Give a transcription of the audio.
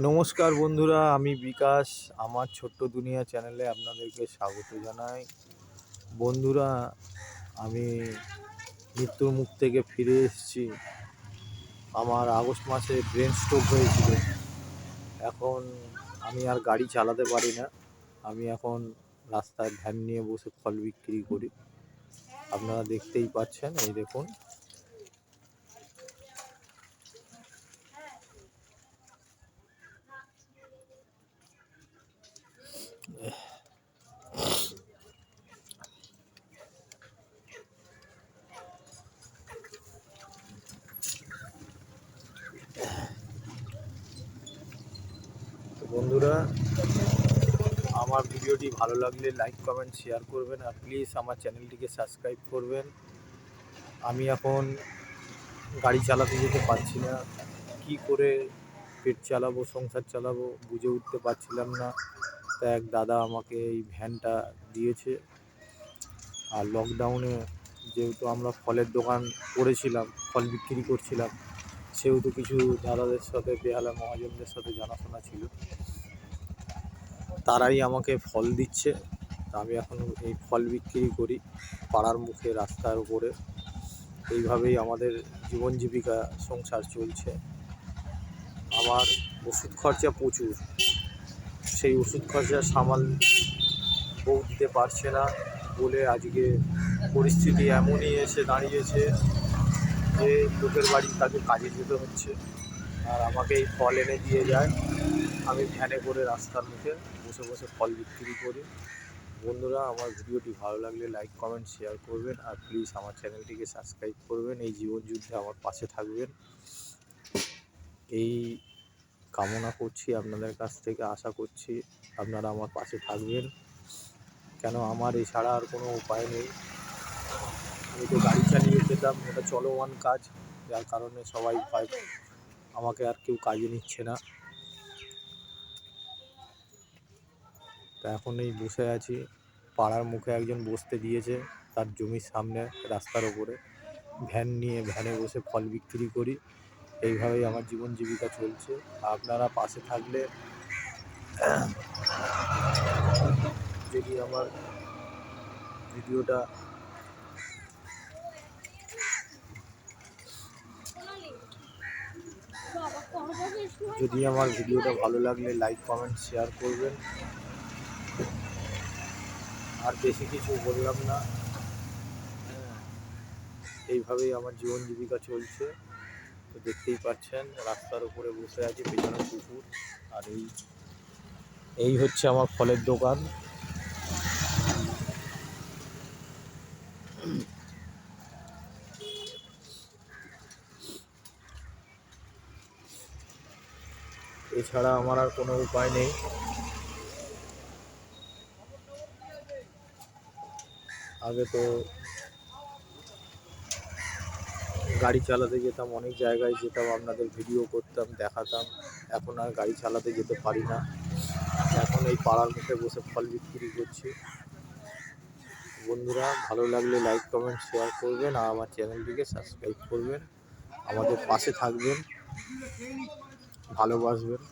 নমস্কার বন্ধুরা, আমি বিকাশ। আমার ছোট্ট দুনিয়া চ্যানেলে আপনাদেরকে স্বাগত জানাই। বন্ধুরা, আমি মৃত্যুর মুখ থেকে ফিরে এসেছি। আমার আগস্ট মাসে ব্রেন স্ট্রোক হয়েছিল। এখন আমি আর গাড়ি চালাতে পারি না। আমি এখন রাস্তায় ভ্যান নিয়ে বসে ফল বিক্রি করি। আপনারা দেখতেই পাচ্ছেন, এই দেখুন। বন্ধুরা, আমার ভিডিওটি ভালো লাগলে লাইক কমেন্ট শেয়ার করবেন আর প্লিজ আমার চ্যানেলটিকে সাবস্ক্রাইব করবেন। আমি এখন গাড়ি চালাতে যেতে পারছি না। কি করে পেট চালাবো, সংসার চালাবো বুঝে উঠতে পারছিলাম না। তা এক দাদা আমাকে এই ভ্যানটা দিয়েছে। আর লকডাউনে যেহেতু আমরা ফলের দোকান করেছিলাম, ফল বিক্রি করছিলাম, সেহেতু কিছু দাদাদের সাথে, বেহালা মহাজনদের সাথে জানাশোনা ছিল। তারাই আমাকে ফল দিচ্ছে। আমি এখন এই ফল বিক্রি করি পাড়ার মুখে, রাস্তার উপরে। এইভাবেই আমাদের জীবন জীবিকা সংসার চলছে। আমার ওষুধ খরচা প্রচুর। সেই ওষুধ খরচা সামাল বউ দিতে পারছে না বলে আজকে পরিস্থিতি এমনই এসে দাঁড়িয়েছে যে লোকের বাড়ি তাকে কাজে যেতে হচ্ছে। আর আমাকে এই ফল এনে দিয়ে যায়। আমি ভ্যানে করে রাস্তার মুখে বসে বসে ফল বিক্রি করি। বন্ধুরা, আমার ভিডিওটি ভালো লাগলে লাইক কমেন্ট শেয়ার করবেন আর প্লিজ আমার চ্যানেলটিকে সাবস্ক্রাইব করবেন। এই জীবন যুদ্ধে আমার পাশে থাকবেন। এই কামনা করছি আপনাদের কাছ থেকে, আশা করছি আপনারা আমার পাশে থাকবেন। কেন আমার এছাড়া আর কোনো উপায় নেই। আমি তো গাড়ি চালিয়ে যেতাম, এটা চলমান কাজ। যার কারণে সবাই ভয় আমাকে আর কেউ কাজে নিচ্ছে না। তা এখন এই বসে আছি। পাড়ার মুখে একজন বসতে দিয়েছে তার জমির সামনে রাস্তার ওপরে। ভ্যান নিয়ে ভ্যানে বসে ফল বিক্রি করি। এইভাবেই আমার জীবন জীবিকা চলছে। আপনারা পাশে থাকলে যদি আমার ভিডিওটা যদি আমার ভিডিওটা ভালো লাগলে লাইক, কমেন্ট, শেয়ার করবেন। আর বেশি কিছু বললাম না। এইভাবেই আমার জীবন জীবিকা চলছে। তো দেখতেই পাচ্ছেন, রাস্তার উপরে বসে আছে, পেছনে কুকুর আর এই এই হচ্ছে আমার ফলের দোকান। এছাড়া আমার আর কোনো উপায় নেই। আগে তো গাড়ি চালাতে যেতাম, অনেক জায়গায় যেতাম, আপনাদের ভিডিও করতাম, দেখাতাম। এখন আর গাড়ি চালাতে যেতে পারি না। এখন এই পাড়ার মুখে বসে ফল বিক্রি করছি। বন্ধুরা, ভালো লাগলে লাইক কমেন্ট শেয়ার করবেন আর আমার চ্যানেলটিকে সাবস্ক্রাইব করবেন। আমাদের পাশে থাকবেন। ভালোবাসবেন।